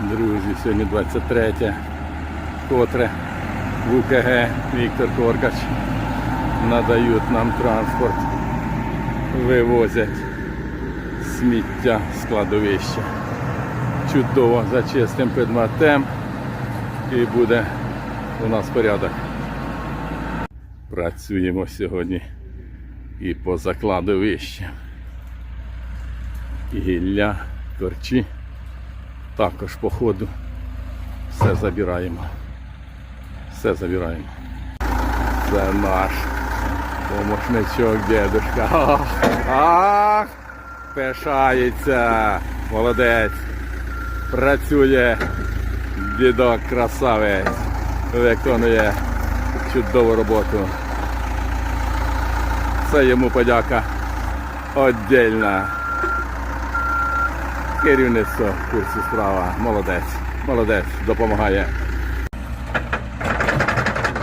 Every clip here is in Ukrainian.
Друзі, сьогодні 23 котре в УКГ Віктор Коркач надають нам транспорт, вивозять сміття з кладовища. Чудово зачистим підметем і буде у нас порядок. Працюємо сьогодні і по закладовищам. Гілля, корчі. Також по ходу все забираємо. Все забираємо. Це наш помощничок дедушка. Ах, ах, пишається. Молодець. Працює дідок красавець. Виконує чудову роботу. Це йому подяка віддільна. Керівництво в курсі справа. Молодець. Молодець. Допомагає.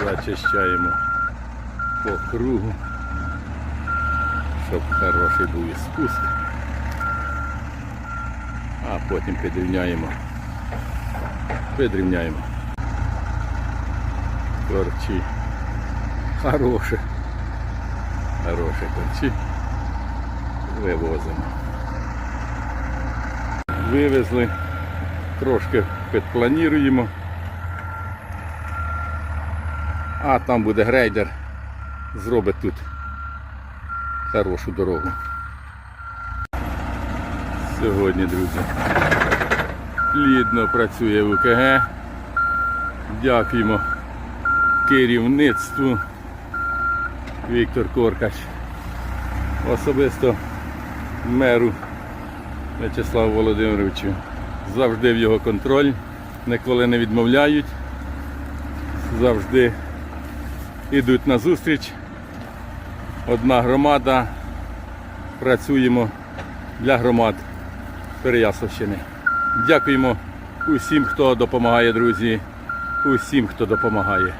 Зачищаємо по кругу. Щоб хороший був і спуск. А потім підрівняємо. Підрівняємо. Корчі. Хороше. Хороше корчі. Вивозимо вивезли, трошки підплануємо. А там буде грейдер, зробить тут хорошу дорогу. Сьогодні, друзі, плідно працює УКГ. Дякуємо керівництву Віктор Коркач, особисто меру В'ячеславу Володимировичу. Завжди в його контроль, ніколи не відмовляють, завжди йдуть на зустріч. Одна громада, працюємо для громад Переяславщини. Дякуємо усім, хто допомагає, друзі, усім, хто допомагає.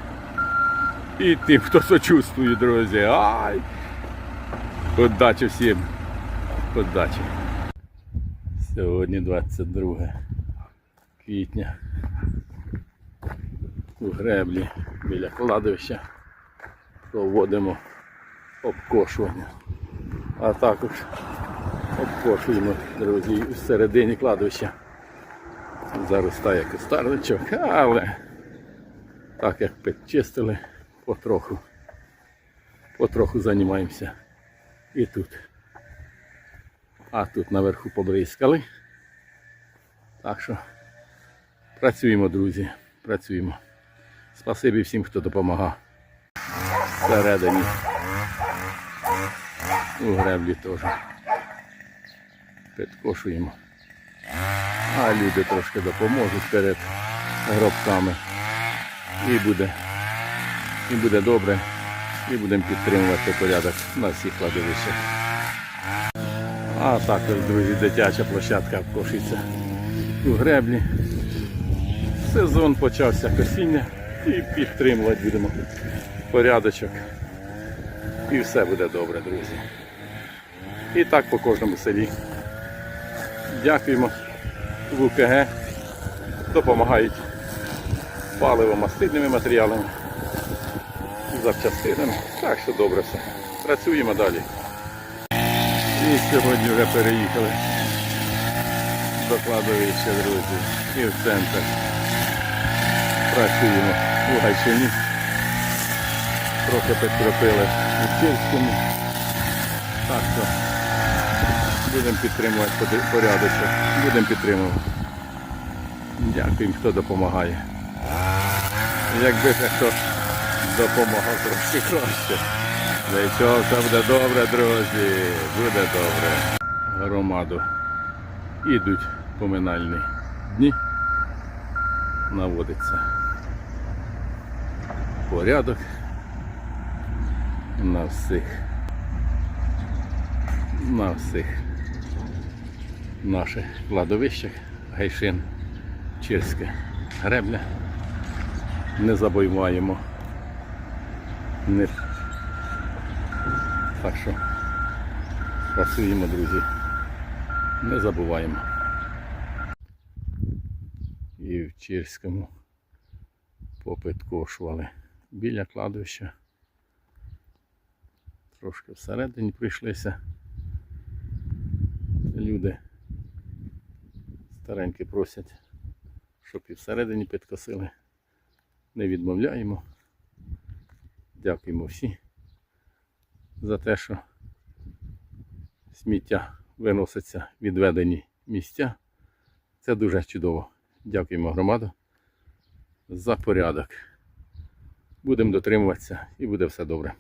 І тим, хто сочувствує, друзі. Ай! Удачі всім. Удачі. Сьогодні 22 квітня. У греблі біля кладовища проводимо обкошування. А також обкошуємо, друзі, у середині кладовища. Заростає кустарничок, але так як підчистили, потроху, потроху займаємося і тут. А тут наверху побризкали. Так що працюємо, друзі, працюємо. Спасибі всім, хто допомагав. Всередині. У греблі теж. Підкошуємо. А люди трошки допоможуть перед гробками. І буде, і буде добре. І будемо підтримувати порядок на всіх кладовищах. А також, друзі, дитяча площадка кошиться у греблі. Сезон почався косіння і підтримувати будемо порядочок. І все буде добре, друзі. І так по кожному селі. Дякуємо в УКГ. Допомагають паливо-мастильними матеріалами, запчастинами. Так що добре все. Працюємо далі. І сьогодні вже переїхали до друзі, і в центр. Працюємо у Гайчині. Трохи підкропили у Київському. Так що будемо підтримувати порядочок. Будемо підтримувати. Дякуємо, хто допомагає. Якби хто допомагав трошки краще. Нічого, все буде добре, друзі. Буде добре. Громаду. Ідуть поминальні дні. Наводиться порядок на всіх. На всіх наших кладовищах. Гайшин, Чирське, Гребля. Не забуваємо. Не так що працюємо, друзі. Не забуваємо. і в Чирському попиткошували біля кладовища. Трошки всередині прийшлися. Люди старенькі просять, щоб і всередині підкосили. Не відмовляємо. Дякуємо всі за те, що сміття виноситься в відведені місця. Це дуже чудово. Дякуємо громаду за порядок. Будемо дотримуватися і буде все добре.